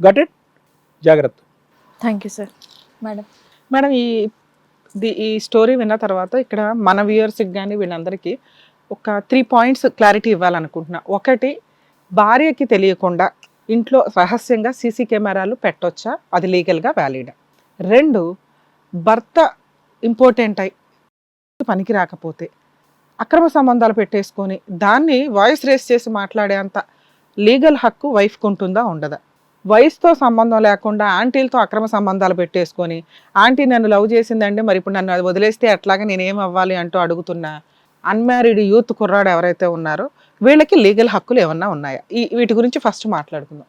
Gut it జాగ్రత్త. Thank you sir madam madam ఈ the- ఈ స్టోరీ విన్న తర్వాత ఇక్కడ మన వ్యూయర్స్కి కానీ వీళ్ళందరికీ ఒక త్రీ పాయింట్స్ క్లారిటీ ఇవ్వాలనుకుంటున్నా. ఒకటి భార్యకి తెలియకుండా ఇంట్లో రహస్యంగా సీసీ కెమెరాలు పెట్టొచ్చా? అది లీగల్గా వ్యాలిడ్? రెండు భర్త ఇంపార్టెంట్ అయి పనికి రాకపోతే అక్రమ సంబంధాలు పెట్టేసుకొని దాన్ని వాయిస్ రేస్ చేసి మాట్లాడేంత లీగల్ హక్కు వైఫ్కి ఉంటుందా? ఉండదా? వయసుతో సంబంధం లేకుండా ఆంటీలతో అక్రమ సంబంధాలు పెట్టేసుకొని ఆంటీ నన్ను లవ్ చేసిందండి మరి ఇప్పుడు నన్ను అది వదిలేస్తే అట్లాగా నేనేం అవ్వాలి? అంటూ అడుగుతున్నా అన్మ్యారీడ్ యూత్ కుర్రాడు ఎవరైతే ఉన్నారో వీళ్ళకి లీగల్ హక్కులు ఏమన్నా ఉన్నాయా? ఈ వీటి గురించి ఫస్ట్ మాట్లాడుకుందాం.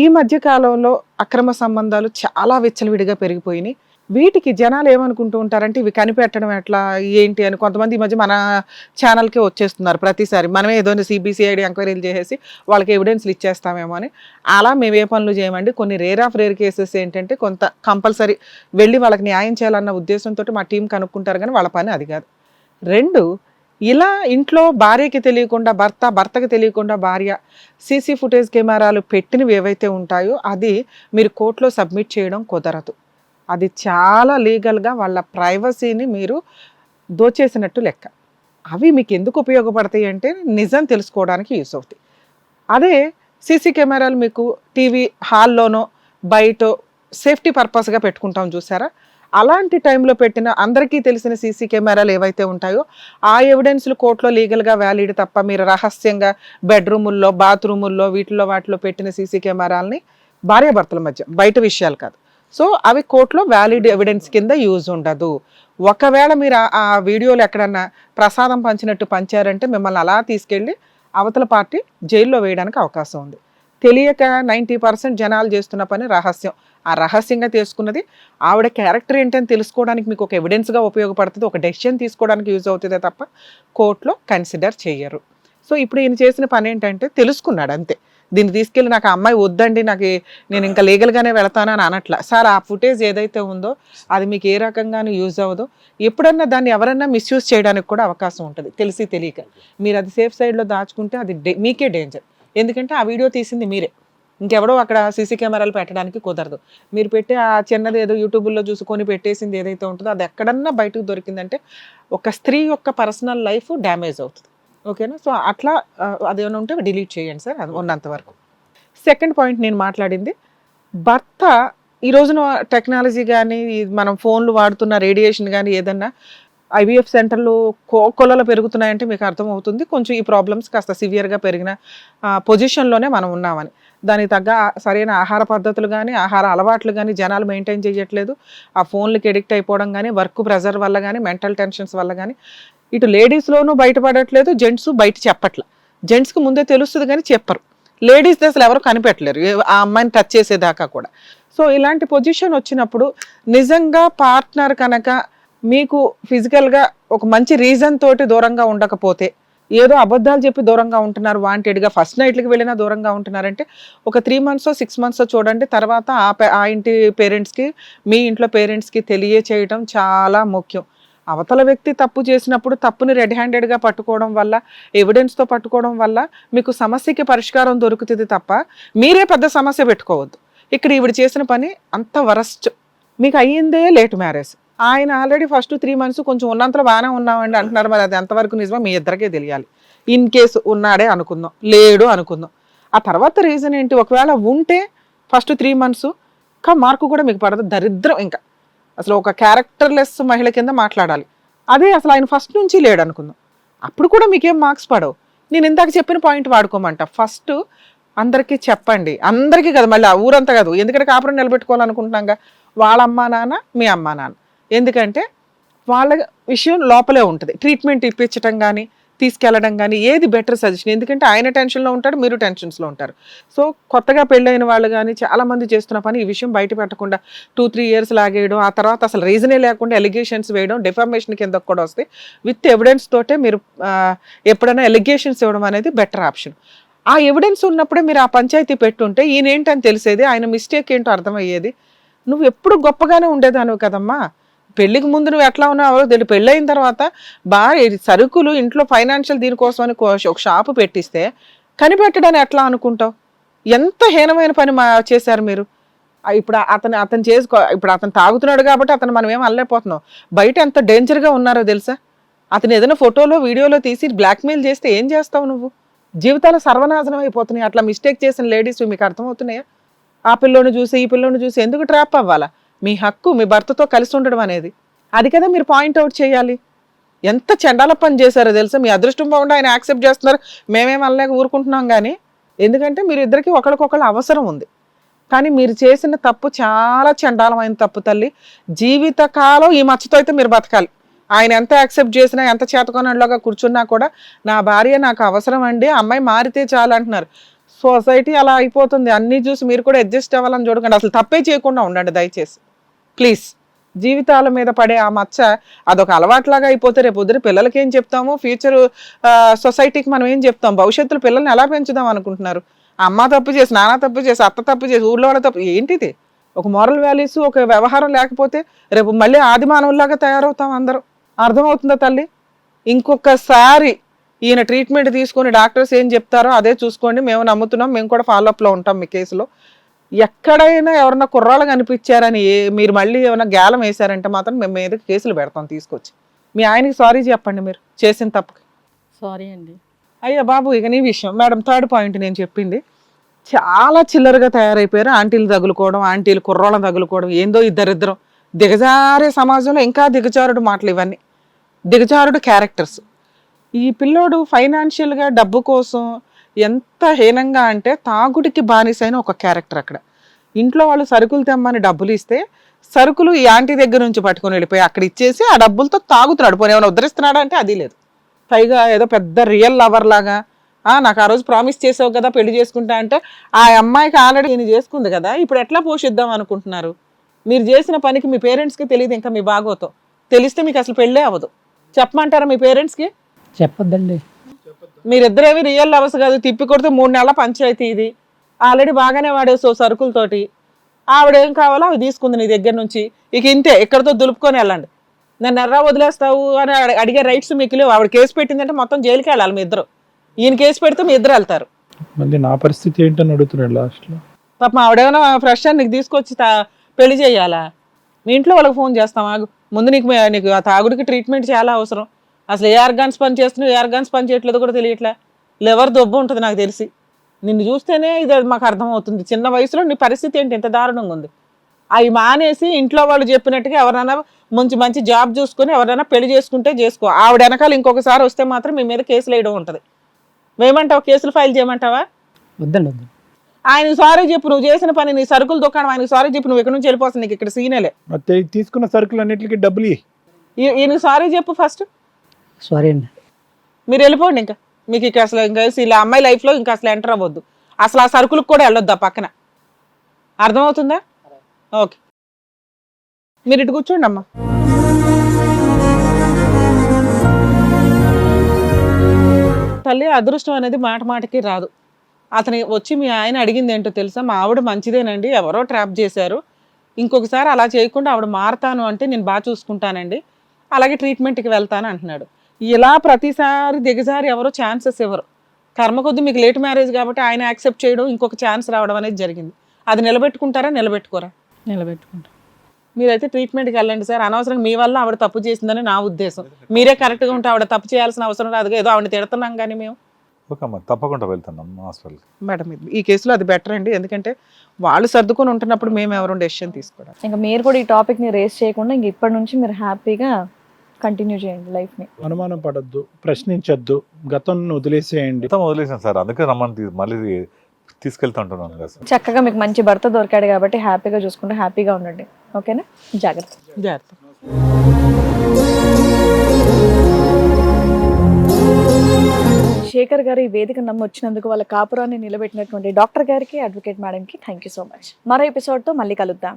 ఈ మధ్య కాలంలో అక్రమ సంబంధాలు చాలా విచ్చలవిడిగా పెరిగిపోయినాయి. వీటికి జనాలు ఏమనుకుంటూ ఉంటారంటే ఇవి కనిపెట్టడం ఎట్లా ఏంటి అని కొంతమంది ఈ మధ్య మన ఛానల్కే వచ్చేస్తున్నారు ప్రతిసారి. మనమే ఏదో సిబిసిఐడి ఎంక్వైరీలు చేసేసి వాళ్ళకి ఎవిడెన్స్లు ఇచ్చేస్తామేమో అని. అలా మేము ఏ పనులు చేయమండి? కొన్ని రేర్ ఆఫ్ రేర్ కేసెస్ ఏంటంటే కొంత కంపల్సరీ వెళ్ళి వాళ్ళకి న్యాయం చేయాలన్న ఉద్దేశంతో మా టీం కనుక్కుంటారు కానీ వాళ్ళ పని అది కాదు. రెండు ఇలా ఇంట్లో భార్యకి తెలియకుండా భర్త భర్తకి తెలియకుండా భార్య సీసీ ఫుటేజ్ కెమెరాలు పెట్టినవి ఏవైతే ఉంటాయో అది మీరు కోర్టులో సబ్మిట్ చేయడం కుదరదు. అది చాలా లీగల్గా వాళ్ళ ప్రైవసీని మీరు దోచేసినట్టు లెక్క. అవి మీకు ఎందుకు ఉపయోగపడతాయి అంటే నిజం తెలుసుకోవడానికి యూస్ అవుతాయి. అదే సీసీ కెమెరాలు మీకు టీవీ హాల్లోనో బయట సేఫ్టీ పర్పస్గా పెట్టుకుంటాం చూసారా? అలాంటి టైంలో పెట్టిన అందరికీ తెలిసిన సీసీ కెమెరాలు ఏవైతే ఉంటాయో ఆ ఎవిడెన్స్లు కోర్టులో లీగల్గా వ్యాలిడ్ తప్ప మీరు రహస్యంగా బెడ్రూముల్లో బాత్రూముల్లో వీటిలో వాటిలో పెట్టిన సీసీ కెమెరాలని భార్యాభర్తల మధ్య బయట విషయాలు కాదు. సో అవి కోర్టులో వ్యాలిడ్ ఎవిడెన్స్ కింద యూజ్ ఉండదు. ఒకవేళ మీరు ఆ- వీడియోలు ఎక్కడన్నా ప్రసాదం పంచినట్టు పంచారంటే మిమ్మల్ని అలా తీసుకెళ్ళి అవతల పార్టీ జైల్లో వేయడానికి అవకాశం ఉంది. తెలియక నైంటీ పర్సెంట్ జనాలు చేస్తున్న పని రహస్యం. ఆ రహస్యంగా తీసుకున్నది ఆవిడ క్యారెక్టర్ ఏంటని తెలుసుకోవడానికి మీకు ఒక ఎవిడెన్స్గా ఉపయోగపడుతుంది. ఒక డెసిషన్ తీసుకోవడానికి యూజ్ అవుతుందే తప్ప కోర్టులో కన్సిడర్ చేయరు సో ఇప్పుడు ఈయన చేసిన పని ఏంటంటే తెలుసుకున్నాడు అంతే. దీన్ని తీసుకెళ్ళి నాకు అమ్మాయి వద్దండి నాకు నేను ఇంకా లీగల్గానే వెళతాను అని అనట్ల. సార్ ఆ ఫుటేజ్ ఏదైతే ఉందో అది మీకు ఏ రకంగానూ యూజ్ అవ్వదో. ఎప్పుడన్నా దాన్ని ఎవరన్నా మిస్యూజ్ చేయడానికి కూడా అవకాశం ఉంటుంది. తెలిసి తెలియక. మీరు అది సేఫ్ సైడ్లో దాచుకుంటే అది డే- మీకే డేంజర్ ఎందుకంటే ఆ వీడియో తీసింది మీరే. ఇంకెవడో అక్కడ సీసీ కెమెరాలు పెట్టడానికి కుదరదు. మీరు పెట్టే ఆ చిన్నది ఏదో యూట్యూబ్లో చూసుకొని పెట్టేసింది ఏదైతే ఉంటుందో అది ఎక్కడన్నా బయటకు దొరికిందంటే ఒక స్త్రీ యొక్క పర్సనల్ లైఫ్ డ్యామేజ్ అవుతుంది. ఓకేనా? సో అట్లా అదేమైనా ఉంటే డిలీట్ చేయండి సార్ అది ఉన్నంత వరకు. సెకండ్ పాయింట్ నేను మాట్లాడింది భర్త ఈ రోజున టెక్నాలజీ కానీ మనం ఫోన్లు వాడుతున్న రేడియేషన్ కానీ ఏదన్నా ఐవీఎఫ్ సెంటర్లు కొలలో పెరుగుతున్నాయంటే మీకు అర్థమవుతుంది. కొంచెం ఈ ప్రాబ్లమ్స్ కాస్త సివియర్గా పెరిగిన పొజిషన్లోనే మనం ఉన్నామని. దానికి తగ్గ సరైన ఆహార పద్ధతులు కానీ ఆహార అలవాట్లు కానీ జనాలు మెయింటైన్ చేయట్లేదు. ఆ ఫోన్లకి ఎడిక్ట్ అయిపోవడం కానీ వర్క్ ప్రెజర్ వల్ల కానీ మెంటల్ టెన్షన్స్ వల్ల కానీ ఇటు లేడీస్లోనూ బయటపడట్లేదు జెంట్స్ బయట చెప్పట్ల. జెంట్స్కి ముందే తెలుస్తుంది కానీ చెప్పరు. లేడీస్ అసలు ఎవరు కనిపెట్టలేరు. ఆ అమ్మాయిని టచ్ చేసేదాకా కూడా. సో ఇలాంటి పొజిషన్ వచ్చినప్పుడు నిజంగా పార్ట్నర్ కనుక మీకు ఫిజికల్గా ఒక మంచి రీజన్ తోటి దూరంగా ఉండకపోతే ఏదో అబద్ధాలు చెప్పి దూరంగా ఉంటున్నారు వాంటెడ్గా ఫస్ట్ నైట్లకి వెళ్ళినా దూరంగా ఉంటున్నారంటే ఒక త్రీ మంత్స్ సిక్స్ మంత్స్ చూడండి తర్వాత ఆ పే- ఆ ఇంటి పేరెంట్స్కి మీ ఇంట్లో పేరెంట్స్కి తెలియచేయటం చాలా ముఖ్యం. అవతల వ్యక్తి తప్పు చేసినప్పుడు తప్పుని రెడ్ హ్యాండెడ్గా పట్టుకోవడం వల్ల ఎవిడెన్స్తో పట్టుకోవడం వల్ల మీకు సమస్యకి పరిష్కారం దొరుకుతుంది తప్ప మీరే పెద్ద సమస్య పెట్టుకోవద్దు. ఇక్కడ ఈవిడ చేసిన పని అంత వరస్ట్. మీకు అయ్యిందే లేట్ మ్యారేజ్ ఆయన ఆల్రెడీ ఫస్ట్ త్రీ మంత్స్ కొంచెం ఉన్నంతలో బాగానే ఉన్నామండి అంటున్నారు మరి అది ఎంతవరకు నిజమో మీ ఇద్దరికే తెలియాలి. ఇన్ కేసు ఉన్నాడే అనుకుందాం లేడు అనుకుందాం. ఆ తర్వాత రీజన్ ఏంటి? ఒకవేళ ఉంటే ఫస్ట్ త్రీ మంత్స్ ఇంకా మార్కు కూడా మీకు పడదు దరిద్రం ఇంకా. అసలు ఒక క్యారెక్టర్లెస్ మహిళ కింద మాట్లాడాలి. అదే అసలు ఆయన ఫస్ట్ నుంచి లేడు అనుకుందాం. అప్పుడు కూడా మీకేం మార్క్స్ పడవు. నేను ఇందాక చెప్పిన పాయింట్ వాడుకోమంట. ఫస్ట్ అందరికీ చెప్పండి. అందరికీ కదా మళ్ళీ ఆ ఊరంతా కాదు. ఎందుకంటే కాపురం నిలబెట్టుకోవాలనుకుంటున్నాగా వాళ్ళ అమ్మా నాన్న మీ అమ్మా నాన్న. ఎందుకంటే వాళ్ళ విషయం లోపలే ఉంటుంది. ట్రీట్మెంట్ ఇప్పించటం కానీ తీసుకెళ్ళడం కానీ ఏది బెటర్ సజెషన్? ఎందుకంటే ఆయన టెన్షన్లో ఉంటాడు మీరు టెన్షన్స్లో ఉంటారు. సో కొత్తగా పెళ్ళైన వాళ్ళు కానీ చాలామంది చేస్తున్న పని ఈ విషయం బయట పెట్టకుండా టూ త్రీ ఇయర్స్ లాగేయడం ఆ తర్వాత అసలు రీజనే లేకుండా ఎలిగేషన్స్ వేయడం డిఫర్మేషన్ కింద కూడా వస్తాయి విత్ ఎవిడెన్స్ తోటే మీరు ఎప్పుడైనా ఎలిగేషన్స్ ఇవ్వడం అనేది బెటర్ ఆప్షన్. ఆ ఎవిడెన్స్ ఉన్నప్పుడే మీరు ఆ పంచాయతీ పెట్టుంటే ఈయన ఏంటని తెలిసేది? ఆయన మిస్టేక్ ఏంటో అర్థమయ్యేది? నువ్వు ఎప్పుడు గొప్పగానే ఉండేదానివి కదమ్మా. పెళ్ళికి ముందు నువ్వు ఎట్లా ఉన్నావు తెలియదు పెళ్ళైన తర్వాత బాగా సరుకులు ఇంట్లో ఫైనాన్షియల్ దీనికోసం అని కో- ఒక షాపు పెట్టిస్తే కనిపెట్టడని ఎట్లా అనుకుంటావు? ఎంత హీనమైన పని మా చేశారు మీరు? ఇప్పుడు అతను అతను చేసుకో ఇప్పుడు అతను తాగుతున్నాడు కాబట్టి అతను మనం ఏం అల్లలేకపోతున్నాం బయట ఎంత డేంజర్గా ఉన్నారో తెలుసా? అతను ఏదైనా ఫోటోలో వీడియోలో తీసి బ్లాక్మెయిల్ చేస్తే ఏం చేస్తావు నువ్వు? జీవితాలు సర్వనాశనం అయిపోతున్నాయి. అట్లా మిస్టేక్ చేసిన లేడీస్ మీకు అర్థమవుతున్నాయా? ఆ పిల్లోని చూసి ఈ పిల్లోని చూసి ఎందుకు ట్రాప్ అవ్వాలా? మీ హక్కు మీ భర్తతో కలిసి ఉండడం అనేది. అది కదా మీరు పాయింట్ అవుట్ చేయాలి. ఎంత చెండాల పని చేశారో తెలుసా? మీ అదృష్టం బాగుండి ఆయన యాక్సెప్ట్ చేస్తున్నారు. మేమేం అనలేక ఊరుకుంటున్నాం కానీ ఎందుకంటే మీరు ఇద్దరికి ఒకరికొకరు అవసరం ఉంది. కానీ మీరు చేసిన తప్పు చాలా చండాలమైన తప్పు తల్లి. జీవితకాలం ఈ మచ్చతో అయితే మీరు బతకాలి. ఆయన ఎంత యాక్సెప్ట్ చేసినా ఎంత చేతకొనలోగా కూర్చున్నా కూడా నా భార్య నాకు అవసరం అండి ఆ అమ్మాయి మారితే చాలు అంటున్నారు. సొసైటీ అలా అయిపోతుంది. అన్నీ చూసి మీరు కూడా అడ్జస్ట్ అవ్వాలని చూడకండి. అసలు తప్పే చేయకుండా ఉండండి దయచేసి. ప్లీజ్. జీవితాల మీద పడే ఆ మచ్చ అదొక అలవాట్లాగా అయిపోతే రేపు పొద్దున పిల్లలకి ఏం చెప్తాము? ఫ్యూచర్ సొసైటీకి మనం ఏం చెప్తాం? భవిష్యత్తులో పిల్లల్ని ఎలా పెంచుదాం అనుకుంటున్నారు? అమ్మ తప్పు చేసి నాన్న తప్పు చేసి అత్త తప్పు చేసి ఊళ్ళో వాళ్ళ తప్పు ఏంటిది? ఒక మోరల్ వాల్యూస్ ఒక వ్యవహారం లేకపోతే రేపు మళ్ళీ ఆది మానవుల్లాగా తయారవుతాం అందరూ. అర్థమవుతుందా తల్లి? ఇంకొకసారి ఈయన ట్రీట్మెంట్ తీసుకొని డాక్టర్స్ ఏం చెప్తారో అదే చూసుకోండి. మేము నమ్ముతున్నాం. మేము కూడా ఫాలోఅప్లో ఉంటాం మీ కేసులో ఎక్కడైనా ఎవరన్నా కుర్రాళ్ళు కనిపించారని మీరు మళ్ళీ ఏమైనా గ్యాలం వేశారంటే మాత్రం మేము మీద కేసులు పెడతాం తీసుకొచ్చి. మీ ఆయనకి సారీ చెప్పండి మీరు చేసిన తప్పుకి. సారీ అండి. అయ్యా బాబు ఇక నీ విషయం. మేడం థర్డ్ పాయింట్ నేను చెప్పింది. చాలా చిల్లరగా తయారైపోయారు ఆంటీలు తగులుకోవడం ఆంటీలు కుర్రోళ్ళని తగులుకోవడం ఏందో ఇద్దరిద్దరం. దిగజారే సమాజంలో ఇంకా దిగజారుడు మాటలు ఇవన్నీ. దిగజారుడు క్యారెక్టర్స్ ఈ పిల్లోడు ఫైనాన్షియల్గా డబ్బు కోసం ఎంత హీనంగా అంటే తాగుడికి బానిసైన ఒక క్యారెక్టర్ అక్కడ. ఇంట్లో వాళ్ళు సరుకులు తెమ్మని డబ్బులు ఇస్తే సరుకులు ఈ ఆంటీ దగ్గర నుంచి పట్టుకొని వెళ్ళిపోయి అక్కడ ఇచ్చేసి ఆ డబ్బులతో తాగుతున్నాడు. పోనీ ఏమైనా ఉద్ధరిస్తున్నాడా అంటే అది లేదు. పైగా ఏదో పెద్ద రియల్ లవర్ లాగా "ఆ, నాకు ఆ రోజు ప్రామిస్ చేసావు కదా పెళ్ళి చేసుకుంటా అంటే ఆ అమ్మాయికి ఆల్రెడీ నేను చేసుకుంది కదా ఇప్పుడు ఎట్లా పోషిద్దాం అనుకుంటున్నారు? మీరు చేసిన పనికి మీ పేరెంట్స్కి తెలియదు ఇంకా మీ బాగోతో. తెలిస్తే మీకు అసలు పెళ్ళే అవ్వదు. చెప్పమంటారా మీ పేరెంట్స్కి? చెప్పొద్దండి. మీరిద్దరేవి రియల్ లవర్స్ కాదు. తిప్పి కొడితే మూడు నెలల పంచాయతీ ఇది. ఆల్రెడీ బాగానే వాడేసావు సరుకులతోటి ఆవిడ ఏం కావాలో అవి తీసుకుంది నీ దగ్గర నుంచి. ఇక ఇంతే ఎక్కడితో దులుపుకొని వెళ్ళండి. నన్ను ఎర్రా వదిలేస్తావు అని అడి- అడిగే రైట్స్ మీకు లేవు. ఆవిడ కేసు పెట్టిందంటే మొత్తం జైలుకి వెళ్ళాలి మీ ఇద్దరు. ఈయన కేసు పెడితే మీ ఇద్దరు వెళ్తారు. మళ్ళీ నా పరిస్థితి ఏంటని అడుగుతున్నాడు లాస్ట్లో పాపం ఆవిడేమైనా ఫ్రెష్ అని నీకు తీసుకొచ్చి పెళ్ళి చేయాలా? మీ ఇంట్లో వాళ్ళకి ఫోన్ చేస్తాం ఆగు. ముందు నీకు నీకు ఆ తాగుడికి ట్రీట్మెంట్ చాలా అవసరం? అసలు ఏ ఆర్గాన్స్ పని చేస్తున్నావు ఏ ఆర్గాన్స్ పని చేయట్లేదు కూడా తెలియట్లే. లెవర్ దొబ్బు ఉంటుంది నాకు తెలిసి. నిన్ను చూస్తేనే ఇది మాకు అర్థమవుతుంది. చిన్న వయసులో నీ పరిస్థితి ఏంటి? ఎంత దారుణంగా ఉంది. అవి మానేసి ఇంట్లో వాళ్ళు చెప్పినట్టుగా ఎవరైనా మంచి మంచి జాబ్ చూసుకొని ఎవరైనా పెళ్ళి చేసుకుంటే చేసుకో. ఆవిడ వెనకాల ఇంకొకసారి వస్తే మాత్రం మీ మీద కేసులు వేయడం ఉంటుంది. వేయమంటావు కేసులు ఫైల్ చేయమంటావా? వద్దండి ఆయన సారీ చెప్పు నువ్వు చేసిన పని నీ సరుకులు దుకాణం ఆయన సారీ చెప్పు నువ్వు ఇక్కడ నుంచి వెళ్ళిపోతుంది నీకు ఇక్కడ సీనేలే తీసుకున్న సరుకులు అన్నింటికి డబ్బులు ఈయన సారీ చెప్పు ఫస్ట్. సారీ అండి. మీరు వెళ్ళిపోండి ఇంకా. మీకు ఇక అసలు ఇంకా ఇలా అమ్మాయి లైఫ్లో ఇంకా అసలు ఎంటర్ అవ్వద్దు. అసలు ఆ సరుకులకు కూడా వెళ్ళొద్దు ఆ పక్కన. అర్థమవుతుందా? ఓకే మీరు ఇటు కూర్చోండి అమ్మా. తల్లి అదృష్టం అనేది మాట మాటకి రాదు. అతని వచ్చి మీ ఆయన అడిగింది ఏంటో తెలుసా? మా ఆవిడ మంచిదేనండి. ఎవరో ట్రాప్ చేశారు. ఇంకొకసారి అలా చేయకుండా ఆవిడ మారతాను అంటే నేను బాగా చూసుకుంటానండి. అలాగే ట్రీట్మెంట్కి వెళ్తాను అంటున్నాడు. ఇలా ప్రతిసారి దిగజారి ఎవరో? ఛాన్సెస్ ఇవ్వరు. కర్మ కొద్ది మీకు లేట్ మ్యారేజ్ కాబట్టి ఆయన యాక్సెప్ట్ చేయడం ఇంకొక ఛాన్స్ రావడం అనేది జరిగింది. అది నిలబెట్టుకుంటారా? నిలబెట్టుకోరా? నిలబెట్టుకుంటా. మీరైతే ట్రీట్మెంట్కి వెళ్ళండి సార్. అనవసరంగా మీ వల్ల ఆవిడ తప్పు చేసిందని నా ఉద్దేశం. మీరే కరెక్ట్గా ఉంటే ఆవిడ తప్పు చేయాల్సిన అవసరం రాదు ఏదో ఆవిడ తిడుతున్నాం కానీ మేము. తప్పకుండా వెళ్తున్నాం హాస్పిటల్కి. మేడం ఈ కేసులో అది బెటర్ అండి. ఎందుకంటే వాళ్ళు సర్దుకొని ఉంటున్నప్పుడు మేము ఎవరు డెసిషన్ తీసుకోవడం. ఇంకా మీరు కూడా ఈ టాపిక్ని రేస్ చేయకుండా ఇంక ఇప్పటి నుంచి మీరు హ్యాపీగా కంటిన్యూ చేయండి లైఫ్ని అనుమానం పడద్దు ప్రశ్నించొద్దు గతం వదిలేసేయండి. మొత్తం వదిలేసాను సార్ అందుకే రమ్మని మళ్ళీ తీసుకెళ్తా ఉంటున్నాను కదా సార్. చక్కగా మీకు మంచి భర్త దొరికాడు కాబట్టి హ్యాపీగా చూసుకుంటే హ్యాపీగా ఉండండి. ఓకేనా? జాగ్రత్త. జాగ్రత్త. శేఖర్ గారు ఈ వేదిక నమ్మి వచ్చినందుకు వాళ్ళ కాపురాన్ని నిలబెట్టినటువంటి డాక్టర్ గారికి అడ్వకేట్ మేడంకి థ్యాంక్ యూ సో మచ్ మరో ఎపిసోడ్తో మళ్ళీ కలుద్దాం.